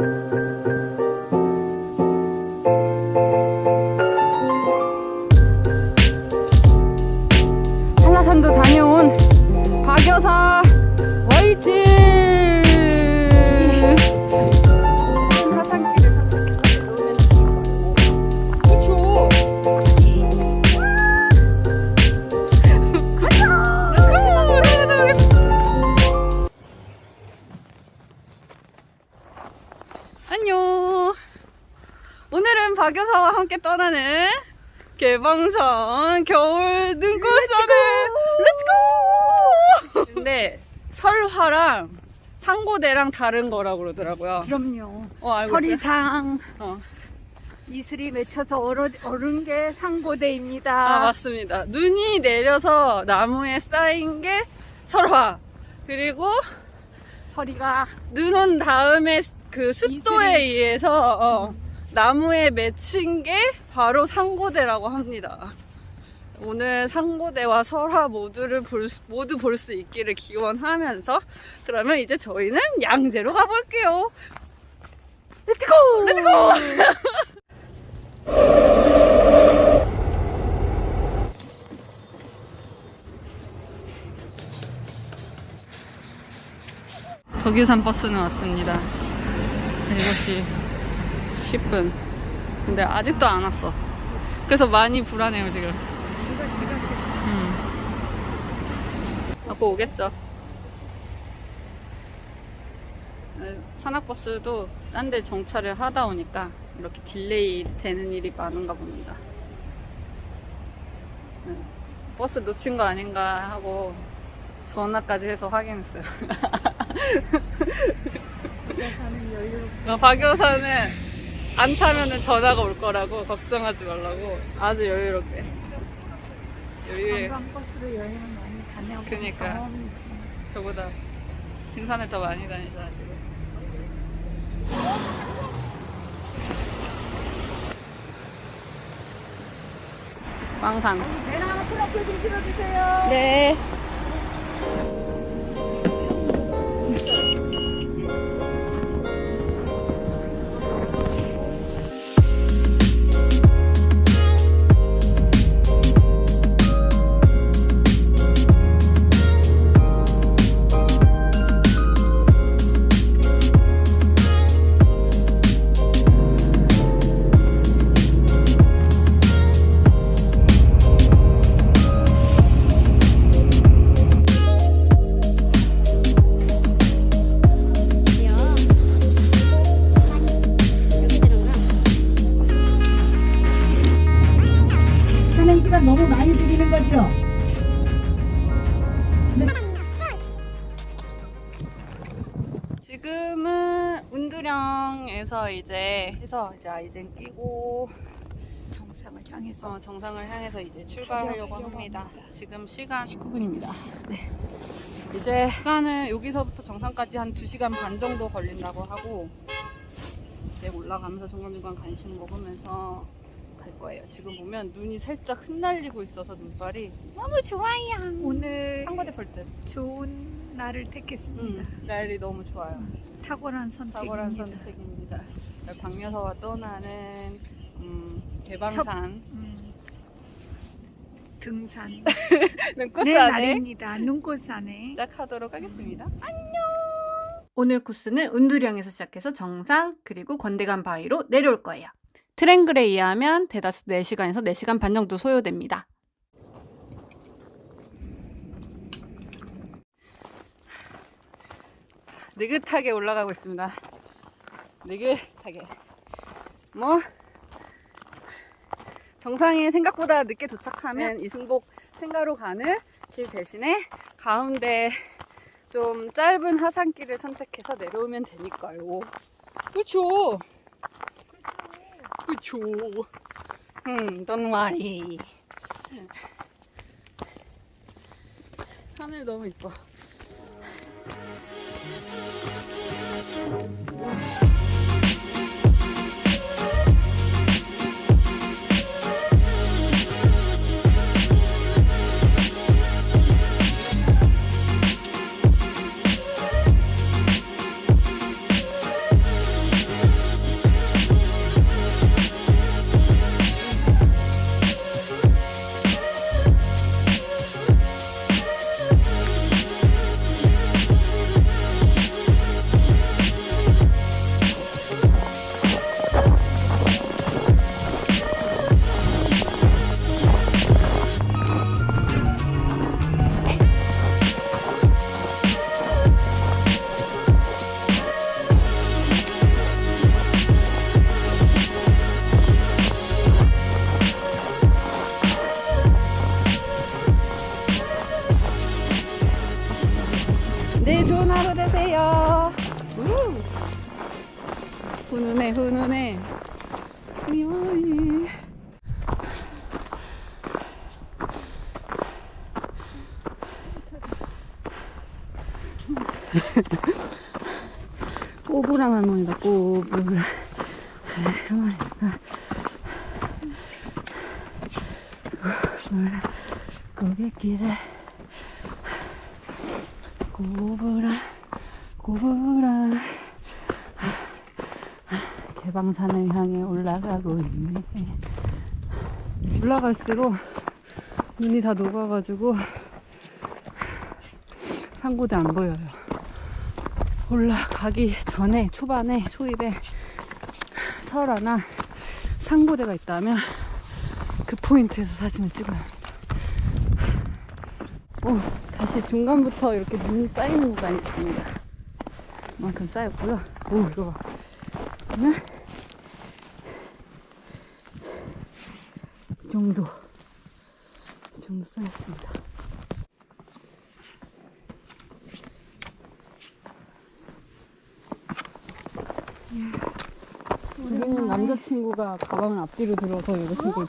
한라 안녕. 오늘은 박여사와 함께 떠나는 개방선 겨울 눈꽃산을 렛츠고! 근데 설화랑 상고대랑 다른 거라고 그러더라고요. 그럼요. 어? 설이상 어. 이슬이 맺혀서 얼어, 얼은 게 상고대입니다. 아, 맞습니다. 눈이 내려서 나무에 쌓인 게 설화. 그리고 서리가 눈 온 다음에 그 습도에 이슬이- 의해서 어, 나무에 맺힌 게 바로 상고대라고 합니다. 오늘 상고대와 설화 모두를 볼 수- 모두 볼 수 있기를 기원하면서 그러면 이제 저희는 양재로 가볼게요. 렛츠고! 렛츠고! 덕유산 버스는 왔습니다. 7시 10분. 근데 아직도 안 왔어. 그래서 많이 불안해요, 지금. 음. 앞으로 오겠죠. 네, 산악버스도 딴 데 정차를 하다 오니까 이렇게 딜레이 되는 일이 많은가 봅니다. 네, 버스 놓친 거 아닌가 하고 전화까지 해서 확인했어요. 여유. 어, 박 여사는 안 타면은 전화가 올 거라고 걱정하지 말라고 아주 여유롭게. 여유에 관광버스로 여행을 많이 그니까. 경험이 있어요. 저보다 등산을 더 많이 다니잖아 지금. 왕산. 배나 트렁크 좀 실어주세요. 네. 시간 너무 많이 드리는 거죠? 지금은 운두령에서 이제 해서 이제 아이젠 끼고 정상을 향해서 어, 정상을 향해서 이제 출발하려고 합니다. 지금 시간 19분입니다. 네. 이제 시간은 여기서부터 정상까지 한 2시간 반 정도 걸린다고 하고 이제 올라가면서 중간중간 간식 먹으면서 갈 거예요. 지금 보면 눈이 살짝 흩날리고 있어서 눈발이 너무 좋아요. 오늘 상거대 볼 듯. 좋은 날을 택했습니다. 음, 날이 너무 좋아요. 탁월한 선택입니다. 탁월한 선택입니다. 박여사와 떠나는 음, 개방산 음, 등산. 눈꽃 내 안에 날입니다. 눈꽃산에. 시작하도록 하겠습니다. 안녕. 오늘 코스는 운두령에서 시작해서 정상 그리고 건대간 바위로 내려올 거예요. 트랭글에 의하면 대다수 4시간에서 4시간 반 정도 소요됩니다. 느긋하게 올라가고 있습니다. 느긋하게. 뭐 정상에 생각보다 늦게 도착하면 이승복 생가로 가는 길 대신에 가운데 좀 짧은 하산길을 선택해서 내려오면 되니까요. 그쵸? 그쵸? 음, don't worry. 하늘 너무 이뻐. 네, 좋은 하루 되세요. 훈훈해, 훈훈해. 꼬부랑 할머니다, 꼬부랑. 할머니가. 고객길에. 꼬부랑 꼬부랑 개방산을 향해 올라가고 있네. 올라갈수록 눈이 다 녹아가지고 산고대 안 보여요. 올라가기 전에 초반에 초입에 설화나 산고대가 있다면 그 포인트에서 사진을 찍어야 오, 다시 중간부터 이렇게 눈이 쌓이는 구간이 있습니다. 그만큼 쌓였고요. 오, 이거 봐. 그러면 이 정도, 이 정도 쌓였습니다. 우리는 남자친구가 가방을 앞뒤로 들어서 여자친구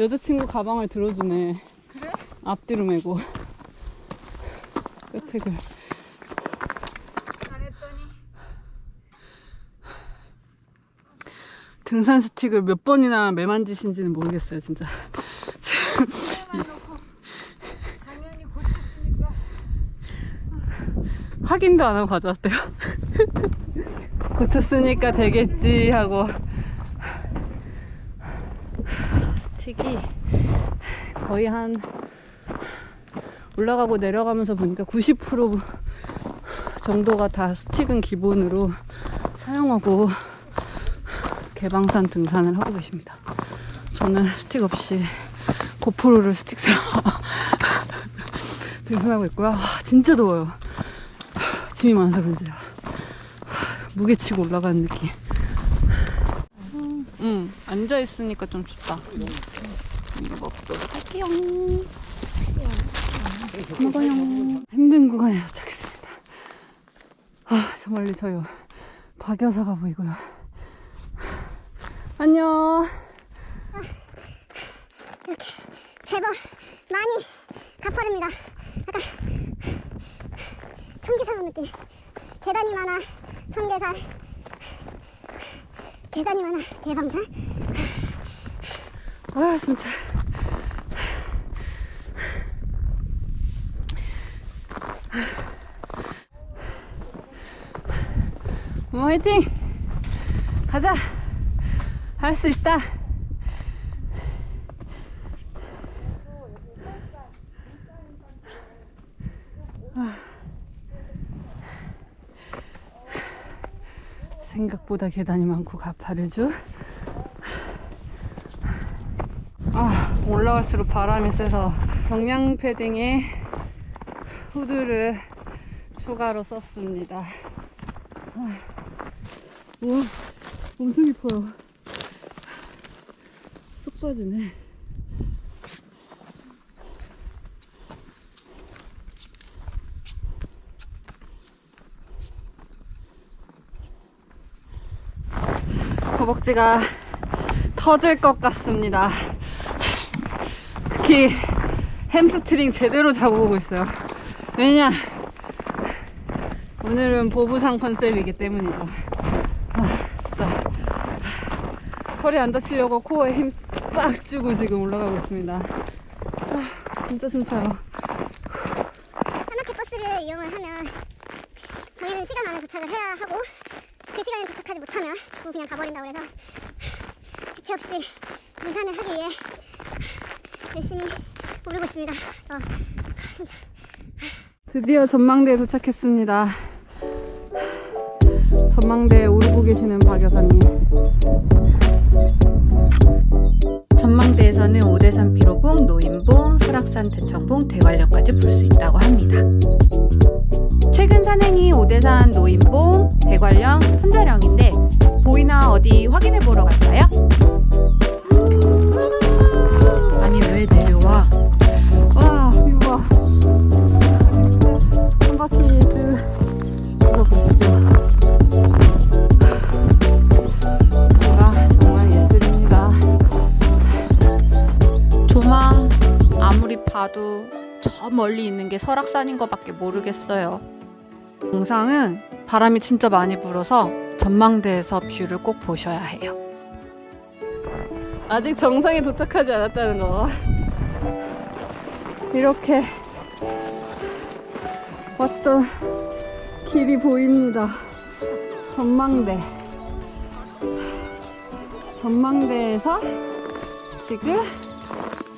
여자친구 가방을 들어주네. 앞뒤로 메고 잘했더니 등산 스틱을 몇 번이나 매만지신지는 모르겠어요, 진짜. 확인도 안 하고 가져왔대요. 고쳤으니까 되겠지 하고. 스틱이 거의 한 올라가고 내려가면서 보니까 90% 정도가 다 스틱은 기본으로 사용하고 개방산 등산을 하고 계십니다. 저는 스틱 없이 고프로를 스틱 사 등산하고 있고요. 아, 진짜 더워요. 짐이 많아서 그런지요. 무게 치고 올라가는 느낌. 응, 앉아 있으니까 좀 춥다. 이거 먹도록 할게요. 먹어요. 힘든 구간에 도착했습니다. 아, 저 멀리 저요. 박여사가 보이고요. 안녕. 제법 많이 가파릅니다. 약간 청계산 온 느낌. 계단이 많아 청계산. 계단이 많아 개방산. 아, 진짜. 엄마 화이팅! 가자! 할 수 있다! 아. 생각보다 계단이 많고 가파르죠? 아, 올라갈수록 바람이 세서 경량 패딩에 후드를 추가로 썼습니다. 아, 우와, 엄청 깊어요. 쏙 빠지네. 허벅지가 터질 것 같습니다. 특히 햄스트링 제대로 잡아보고 있어요. 왜냐? 오늘은 보부상 컨셉이기 때문이죠. 아, 진짜. 허리 안 다치려고 코어에 힘 빡 주고 지금 올라가고 있습니다. 아, 진짜 숨차요. 하나캐 버스를 이용을 하면 정해진 시간 안에 도착을 해야 하고 그 시간에 도착하지 못하면 죽고 그냥 가버린다고 해서 주체 없이 등산을 하기 위해 열심히 오르고 있습니다. 어, 진짜 드디어 전망대에 도착했습니다. 전망대에 오르고 계시는 박 여사님. 전망대에서는 오대산 피로봉, 노인봉, 설악산 대청봉, 대관령까지 볼 수 있다고 합니다. 최근 산행이 오대산, 노인봉, 대관령, 선자령인데 보이나 어디 확인해 보러 갈까요? 멀리 있는 게 설악산인 것밖에 모르겠어요. 영상은 바람이 진짜 많이 불어서 전망대에서 뷰를 꼭 보셔야 해요. 아직 정상에 도착하지 않았다는 거. 이렇게 왔던 길이 보입니다. 전망대. 전망대에서 지금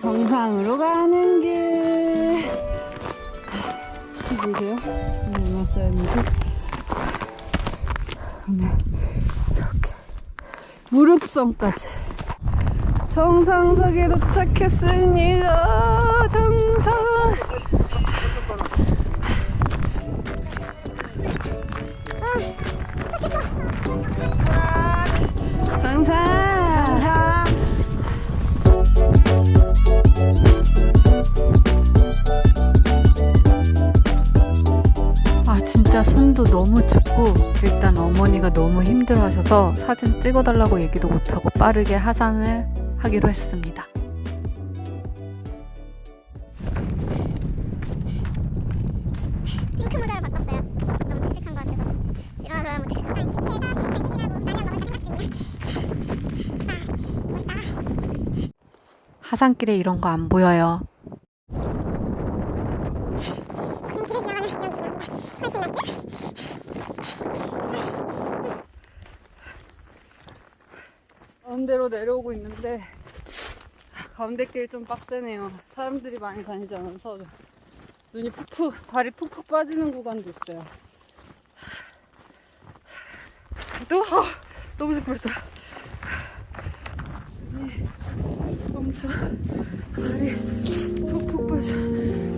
정상으로 가는 길. 보세요. 얼마 써였는지. 그러면 이렇게 무릎선까지. 정상석에 도착했습니다. 정상. 정상. 손도 너무 춥고 일단 어머니가 너무 힘들어 하셔서 사진 찍어달라고 얘기도 못하고 빠르게 하산을 하기로 했습니다. 핑크 모자를 바꿨어요. 너무 칙칙한 것 같아서. 일어나서 너무 중이야. 하산길에 이런 거 안 보여요. 그럼 길을 지나가면 이런 길을 훨씬 낫지? 가운데로 내려오고 있는데 가운데 길 좀 빡세네요. 사람들이 많이 다니지 않아서 눈이 푹푹 발이 푹푹 빠지는 구간도 있어요. 또 어, 너무. 눈이 엄청 발이 푹푹 빠져.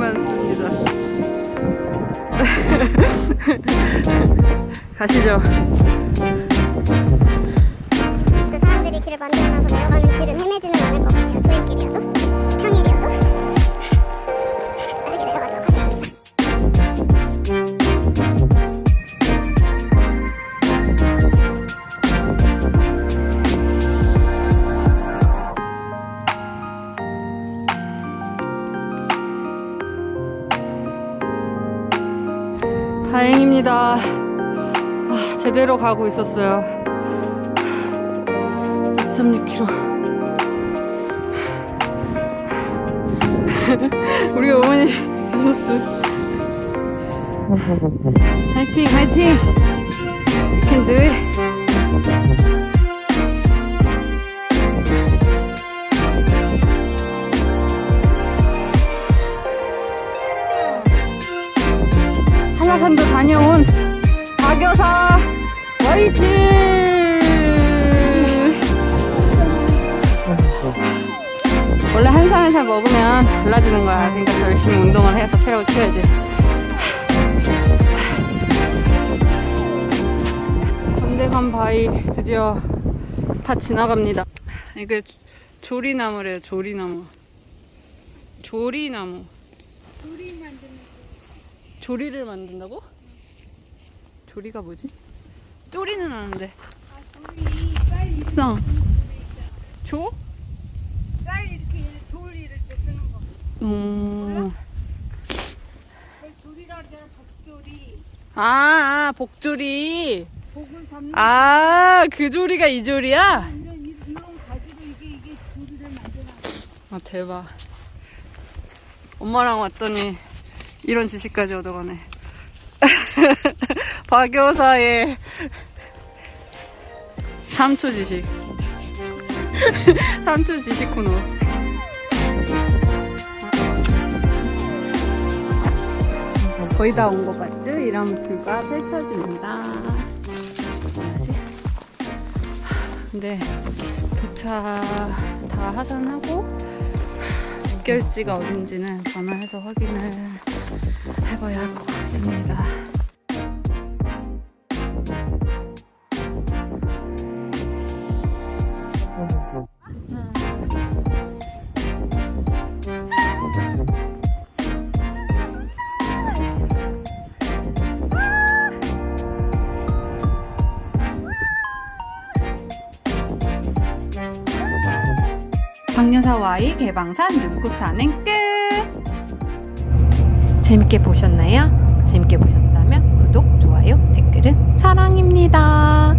많습니다. 가시죠. 그 사람들이 길을 만들면서 내려가는 길은 헤매지는 않을 제대로 가고 있었어요. 2.6km. 우리 어머니 지쳤어요. 화이팅, 화이팅! You can do it. 한라산도 다녀온 한살한살 먹으면 달라지는 거야. 그러니까 더 열심히 운동을 해서 체력을 키워야지. 건대관 바위 드디어 밭 지나갑니다. 이게 조리나무래요, 조리나무. 조리나무. 조리를 만든다고? 조리가 뭐지? 쪼리는 아는데. 아, 조? 쌀 이렇게 돌 이럴 때 쓰는 거. 음. 그러잖아. 복조리. 아, 아, 복조리. 복을 담는 아, 그 조리가 이 조리야? 아, 대박. 엄마랑 왔더니 이런 지식까지 얻어가네. 박여사의 3초 지식. 3초 지식 코너. 거의 다 온 것 같죠? 이런 뷰가 펼쳐집니다. 근데 도착 다 하산하고 집결지가 어딘지는 전화해서 확인을 해봐야 할 것 같습니다. 박유사와의 개방산 눈꽃산행 끝! 재밌게 보셨나요? 재밌게 보셨다면 구독, 좋아요, 댓글은 사랑입니다.